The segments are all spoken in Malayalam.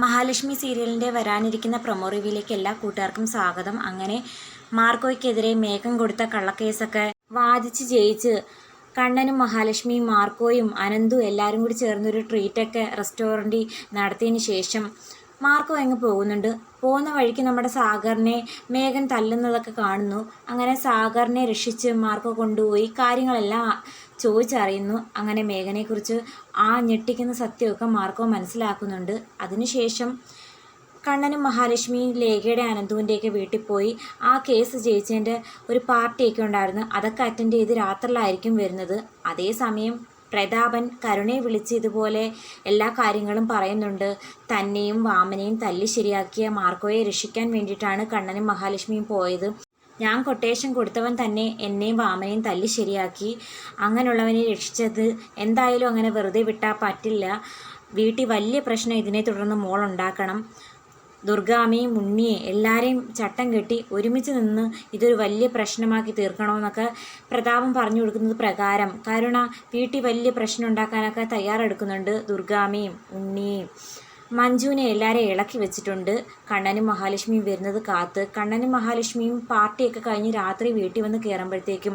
മഹാലക്ഷ്മി സീരിയലിന്റെ വരാനിരിക്കുന്ന പ്രൊമോ റിവ്യൂയിലേക്ക് എല്ലാ കൂട്ടുകാർക്കും സ്വാഗതം. അങ്ങനെ മാർക്കോയ്ക്കെതിരെ മേഘം കൊടുത്ത കള്ളക്കേസൊക്കെ വാദിച്ച് ജയിച്ച് കണ്ണനും മഹാലക്ഷ്മിയും മാർക്കോയും അനന്തും എല്ലാവരും കൂടി ചേർന്നൊരു ട്രീറ്റൊക്കെ റെസ്റ്റോറന്റിൽ നടത്തിയതിന് ശേഷം മാർക്കോ അങ്ങ് പോകുന്നുണ്ട്. പോകുന്ന വഴിക്ക് നമ്മുടെ സാഗറിനെ മേഘൻ തല്ലുന്നതൊക്കെ കാണുന്നു. അങ്ങനെ സാഗറിനെ രക്ഷിച്ച് മാർക്കോ കൊണ്ടുപോയി കാര്യങ്ങളെല്ലാം ചോദിച്ചറിയുന്നു. അങ്ങനെ മേഘനെക്കുറിച്ച് ആ ഞെട്ടിക്കുന്ന സത്യമൊക്കെ മാർക്കോ മനസ്സിലാക്കുന്നുണ്ട്. അതിനുശേഷം കണ്ണനും മഹാലക്ഷ്മിയും ലേഖയുടെ അനന്തുവിന്റെയൊക്കെ വീട്ടിൽ പോയി ആ കേസ് ജയിച്ചതിന്റെ ഒരു പാർട്ടിയൊക്കെ ഉണ്ടായിരുന്നു. അതൊക്കെ അറ്റൻഡ് ചെയ്ത് രാത്രിയിലായിരിക്കും വരുന്നത്. അതേസമയം പ്രതാപൻ കരുണയെ വിളിച്ച് ഇതുപോലെ എല്ലാ കാര്യങ്ങളും പറയുന്നുണ്ട്. തന്നെയും വാമനെയും തല്ലി ശരിയാക്കിയ മാർക്കോയെ രക്ഷിക്കാൻ വേണ്ടിയിട്ടാണ് കണ്ണനും മഹാലക്ഷ്മിയും പോയത്. ഞാൻ കൊട്ടേഷൻ കൊടുത്തവൻ തന്നെ എന്നെയും വാമനെയും തല്ലി ശരിയാക്കി. അങ്ങനെയുള്ളവനെ രക്ഷിച്ചത് എന്തായാലും അങ്ങനെ വെറുതെ വിട്ടാൽ പറ്റില്ല. വീട്ടിൽ വലിയ പ്രശ്നം ഇതിനെ തുടർന്ന് മോളുണ്ടാക്കണം. ദുർഗാമയും ഉണ്ണിയെ എല്ലാവരെയും ചട്ടം കെട്ടി ഒരുമിച്ച് നിന്ന് ഇതൊരു വലിയ പ്രശ്നമാക്കി തീർക്കണമെന്നൊക്കെ പ്രതാപം പറഞ്ഞു കൊടുക്കുന്നത് പ്രകാരം. കരുണ വീട്ടിൽ വലിയ പ്രശ്നം ഉണ്ടാക്കാനൊക്കെ തയ്യാറെടുക്കുന്നുണ്ട് ദുർഗാമയും ഉണ്ണിയെയും മഞ്ജുവിനെ എല്ലാവരെയും ഇളക്കി വെച്ചിട്ടുണ്ട്. കണ്ണനും മഹാലക്ഷ്മിയും വരുന്നത് കാത്ത് കണ്ണനും മഹാലക്ഷ്മിയും പാർട്ടിയൊക്കെ കഴിഞ്ഞ് രാത്രി വീട്ടിൽ വന്ന് കയറുമ്പോഴത്തേക്കും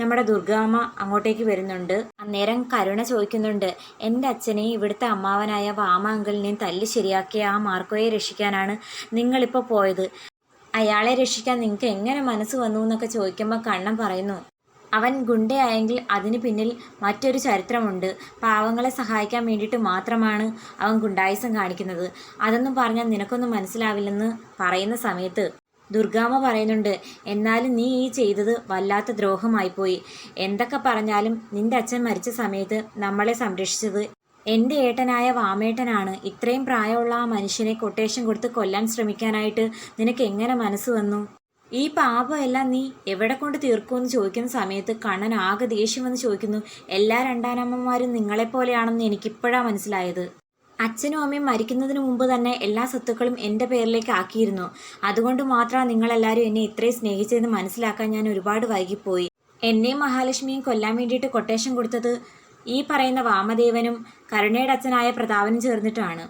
നമ്മുടെ ദുർഗാമ്മ അങ്ങോട്ടേക്ക് വരുന്നുണ്ട്. അന്നേരം കരുണ ചോദിക്കുന്നുണ്ട് എന്റെ അച്ഛനെയും ഇവിടുത്തെ അമ്മാവനായ വാമാങ്കളിനെയും തല്ലി ശരിയാക്കിയ ആ മാർക്കോയെ രക്ഷിക്കാനാണ് നിങ്ങളിപ്പോൾ പോയത്. അയാളെ രക്ഷിക്കാൻ നിങ്ങൾക്ക് എങ്ങനെ മനസ്സ് വന്നു? എന്നൊക്കെ ചോദിക്കുമ്പോൾ കണ്ണൻ പറയുന്നു അവൻ ഗുണ്ടയായെങ്കിൽ അതിന് പിന്നിൽ മറ്റൊരു ചരിത്രമുണ്ട്. പാവങ്ങളെ സഹായിക്കാൻ വേണ്ടിയിട്ട് മാത്രമാണ് അവൻ ഗുണ്ടായുസം കാണിക്കുന്നത്. അതൊന്നും പറഞ്ഞാൽ നിനക്കൊന്നും മനസ്സിലാവില്ലെന്ന് പറയുന്ന സമയത്ത് ദുർഗാമ്മ പറയുന്നുണ്ട് എന്നാലും നീ ഈ ചെയ്തത് വല്ലാത്ത ദ്രോഹമായിപ്പോയി. എന്തൊക്കെ പറഞ്ഞാലും നിന്റെ അച്ഛൻ മരിച്ച സമയത്ത് നമ്മളെ സംരക്ഷിച്ചത് എന്റെ ഏട്ടനായ വാമേട്ടനാണ്. ഇത്രയും പ്രായമുള്ള ആ മനുഷ്യനെ കൊട്ടേഷൻ കൊടുത്ത് കൊല്ലാൻ ശ്രമിക്കാനായിട്ട് നിനക്ക് എങ്ങനെ മനസ്സ് വന്നു? ഈ പാപം എല്ലാം നീ എവിടെ കൊണ്ട് തീർക്കുമെന്ന് ചോദിക്കുന്ന സമയത്ത് കണ്ണൻ ആകെ ദേഷ്യം വന്ന് ചോദിക്കുന്നു എല്ലാ രണ്ടാനമ്മമാരും നിങ്ങളെപ്പോലെയാണെന്ന് എനിക്കിപ്പോഴാണ് മനസ്സിലായത്. അച്ഛനും അമ്മയും മരിക്കുന്നതിന് മുമ്പ് തന്നെ എല്ലാ സ്വത്തുക്കളും എന്റെ പേരിലേക്ക് ആക്കിയിരുന്നു. അതുകൊണ്ട് മാത്രമാണ് നിങ്ങളെല്ലാവരും എന്നെ ഇത്രയും സ്നേഹിച്ചതെന്ന് മനസ്സിലാക്കാൻ ഞാൻ ഒരുപാട് വൈകിപ്പോയി. എന്നെയും മഹാലക്ഷ്മിയും കൊല്ലാൻ വേണ്ടിയിട്ട് കൊട്ടേഷൻ കൊടുത്തത് ഈ പറയുന്ന വാമദേവനും കരുണയുടെ അച്ഛനായ പ്രതാപനും ചേർന്നിട്ടാണ്.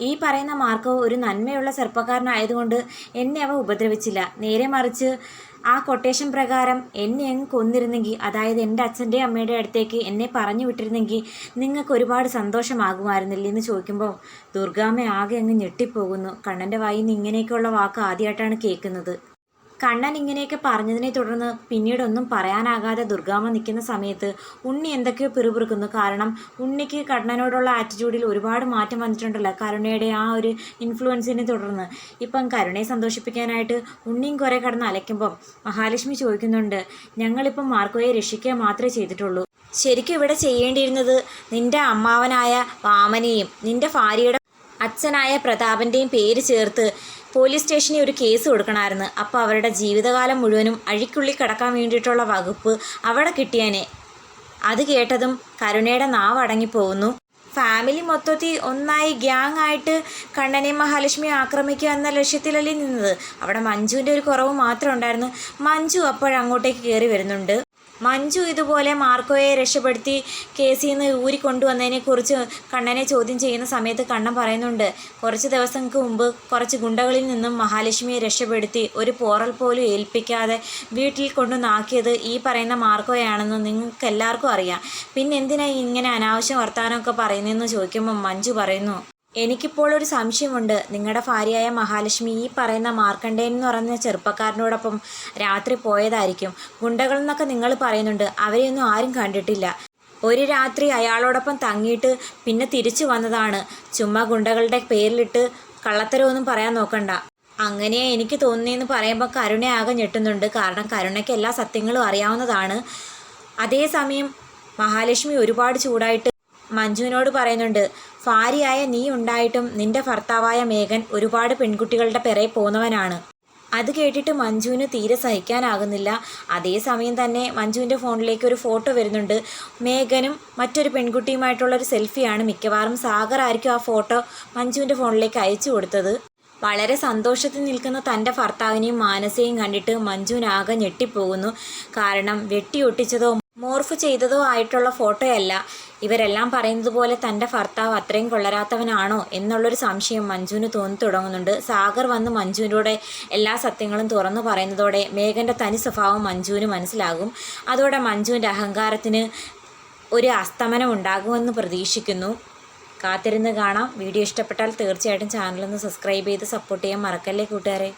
ഈ പറയുന്ന മാർക്കോ ഒരു നന്മയുള്ള ചെറുപ്പക്കാരനായതുകൊണ്ട് എന്നെ അവ ഉപദ്രവിച്ചില്ല. നേരെ മറിച്ച് ആ കൊട്ടേഷൻ പ്രകാരം എന്നെ അങ്ങ് കൊന്നിരുന്നെങ്കിൽ അതായത് എന്റെ അച്ഛന്റെ അമ്മയുടെ അടുത്തേക്ക് എന്നെ പറഞ്ഞു വിട്ടിരുന്നെങ്കിൽ നിങ്ങൾക്ക് ഒരുപാട് സന്തോഷമാകുമായിരുന്നില്ലേ എന്ന് ചോദിക്കുമ്പോൾ ദുർഗാമ്മ ആകെ അങ്ങ് ഞെട്ടിപ്പോകുന്നു. കണ്ണന്റെ വായിൽ നിന്ന് ഇങ്ങനെയൊക്കെയുള്ള വാക്ക് ആദ്യമായിട്ടാണ് കേൾക്കുന്നത്. കണ്ണൻ ഇങ്ങനെയൊക്കെ പറഞ്ഞതിനെ തുടർന്ന് പിന്നീടൊന്നും പറയാനാകാതെ ദുർഗാമ്മ നിൽക്കുന്ന സമയത്ത് ഉണ്ണി എന്തൊക്കെയോ പിറുപിറുക്കുന്നു. കാരണം ഉണ്ണിക്ക് കണ്ണനോടുള്ള ആറ്റിറ്റ്യൂഡിൽ ഒരുപാട് മാറ്റം വന്നിട്ടുണ്ടല്ലോ കരുണയുടെ ആ ഒരു ഇൻഫ്ലുവൻസിനെ തുടർന്ന്. ഇപ്പം കരുണയെ സന്തോഷിപ്പിക്കാനായിട്ട് ഉണ്ണിയും കുറേ കടന്ന് അലയ്ക്കുമ്പം മഹാലക്ഷ്മി ചോദിക്കുന്നുണ്ട് ഞങ്ങളിപ്പം മാർക്കോയെ രക്ഷിക്കുക മാത്രമേ ചെയ്തിട്ടുള്ളൂ. ശരിക്കും ഇവിടെ ചെയ്യേണ്ടിയിരുന്നത് നിന്റെ അമ്മാവനായ വാമനെയും നിന്റെ ഭാര്യയുടെ അച്ഛനായ പ്രതാപന്റെയും പേര് ചേർത്ത് പോലീസ് സ്റ്റേഷനിൽ ഒരു കേസ് കൊടുക്കണമായിരുന്നു അപ്പോൾ അവരുടെ ജീവിതകാലം മുഴുവനും അഴിക്കുള്ളിൽ കിടക്കാൻ വേണ്ടിയിട്ടുള്ള വകുപ്പ് അവിടെ കിട്ടിയനെ. അത് കേട്ടതും കരുണയുടെ നാവ് അടങ്ങിപ്പോകുന്നു ഫാമിലി മൊത്തത്തിൽ ഒന്നായി ഗ്യാങ് ആയിട്ട് കണ്ണനെ മഹാലക്ഷ്മി ആക്രമിക്കുക എന്ന ലക്ഷ്യത്തിലല്ലേ നിന്നത്. അവിടെ മഞ്ജുവിന്റെ ഒരു കുറവ് മാത്രം ഉണ്ടായിരുന്നു. മഞ്ജു അപ്പോഴങ്ങോട്ടേക്ക് കയറി വരുന്നുണ്ട്. മഞ്ജു ഇതുപോലെ മാർക്കോയെ രക്ഷപ്പെടുത്തി കേസിൽ നിന്ന് ഊരി കൊണ്ടുവന്നതിനെക്കുറിച്ച് കണ്ണനെ ചോദ്യം ചെയ്യുന്ന സമയത്ത് കണ്ണൻ പറയുന്നുണ്ട് കുറച്ച് ദിവസങ്ങൾക്ക് മുമ്പ് കുറച്ച് ഗുണ്ടകളിൽ നിന്നും മഹാലക്ഷ്മിയെ രക്ഷപ്പെടുത്തി ഒരു പോറൽ പോലും ഏൽപ്പിക്കാതെ വീട്ടിൽ കൊണ്ടു നാക്കിയത് ഈ പറയുന്ന മാർക്കോയാണെന്ന് നിങ്ങൾക്ക് എല്ലാവർക്കും അറിയാം. പിന്നെ എന്തിനാ ഇങ്ങനെ അനാവശ്യം വർത്താനമൊക്കെ പറയുന്നതെന്ന് ചോദിക്കുമ്പോൾ മഞ്ജു പറയുന്നു എനിക്കിപ്പോൾ ഒരു സംശയമുണ്ട്. നിങ്ങളുടെ ഭാര്യയായ മഹാലക്ഷ്മി ഈ പറയുന്ന മാർക്കണ്ടേൻ എന്ന് പറഞ്ഞ ചെറുപ്പക്കാരനോടൊപ്പം രാത്രി പോയതായിരിക്കും. ഗുണ്ടകൾ എന്നൊക്കെ നിങ്ങൾ പറയുന്നുണ്ട്. അവരെയൊന്നും ആരും കണ്ടിട്ടില്ല. ഒരു രാത്രി അയാളോടൊപ്പം തങ്ങിയിട്ട് പിന്നെ തിരിച്ചു വന്നതാണ്. ചുമ്മാ ഗുണ്ടകളുടെ പേരിലിട്ട് കള്ളത്തരമൊന്നും പറയാൻ നോക്കണ്ട. അങ്ങനെയാ എനിക്ക് തോന്നിയെന്ന് പറയുമ്പോൾ കരുണ ആകെ ഞെട്ടുന്നുണ്ട്. കാരണം കരുണയ്ക്ക് എല്ലാ സത്യങ്ങളും അറിയാവുന്നതാണ്. അതേസമയം മഹാലക്ഷ്മി ഒരുപാട് ചൂടായിട്ട് മഞ്ജുവിനോട് പറയുന്നുണ്ട് ഭാര്യയായ നീ ഉണ്ടായിട്ടും നിന്റെ ഭർത്താവായ മേഘൻ ഒരുപാട് പെൺകുട്ടികളുടെ പിറകെ പോന്നവനാണ് അത് കേട്ടിട്ട് മഞ്ജുവിന് തീരെ സഹിക്കാനാകുന്നില്ല. അതേസമയം തന്നെ മഞ്ജുവിന്റെ ഫോണിലേക്ക് ഒരു ഫോട്ടോ വരുന്നുണ്ട്. മേഘനും മറ്റൊരു പെൺകുട്ടിയുമായിട്ടുള്ള ഒരു സെൽഫിയാണ് മിക്കവാറും സാഗർ ആയിരിക്കും ആ ഫോട്ടോ മഞ്ജുവിന്റെ ഫോണിലേക്ക് അയച്ചു കൊടുത്തത്. വളരെ സന്തോഷത്തിൽ നിൽക്കുന്ന തന്റെ ഭർത്താവിനെയും മാനസയും കണ്ടിട്ട് മഞ്ജുവിനാകെ ഞെട്ടിപ്പോകുന്നു. കാരണം വെട്ടിയൊട്ടിച്ചതോ മോർഫ് ചെയ്തതോ ആയിട്ടുള്ള ഫോട്ടോയല്ല. ഇവരെല്ലാം പറയുന്നത് പോലെ തന്റെ ഭർത്താവ് അത്രയും കൊള്ളരാത്തവനാണോ എന്നുള്ളൊരു സംശയം മഞ്ജുവിന് തോന്നി തുടങ്ങുന്നുണ്ട്. സാഗർ വന്ന് മഞ്ജുവിനോടെ എല്ലാ സത്യങ്ങളും തുറന്നു പറയുന്നതോടെ മേഘന്റെ തനി സ്വഭാവം മഞ്ജുവിന് മനസ്സിലാകും. അതോടെ മഞ്ജുവിന്റെ അഹങ്കാരത്തിന് ഒരു അസ്തമനം ഉണ്ടാകുമെന്ന് പ്രതീക്ഷിക്കുന്നു. കാത്തിരുന്ന് കാണാം. വീഡിയോ ഇഷ്ടപ്പെട്ടാൽ തീർച്ചയായിട്ടും ചാനലൊന്ന് സബ്സ്ക്രൈബ് ചെയ്ത് സപ്പോർട്ട് ചെയ്യാൻ മറക്കല്ലേ കൂട്ടുകാരെ?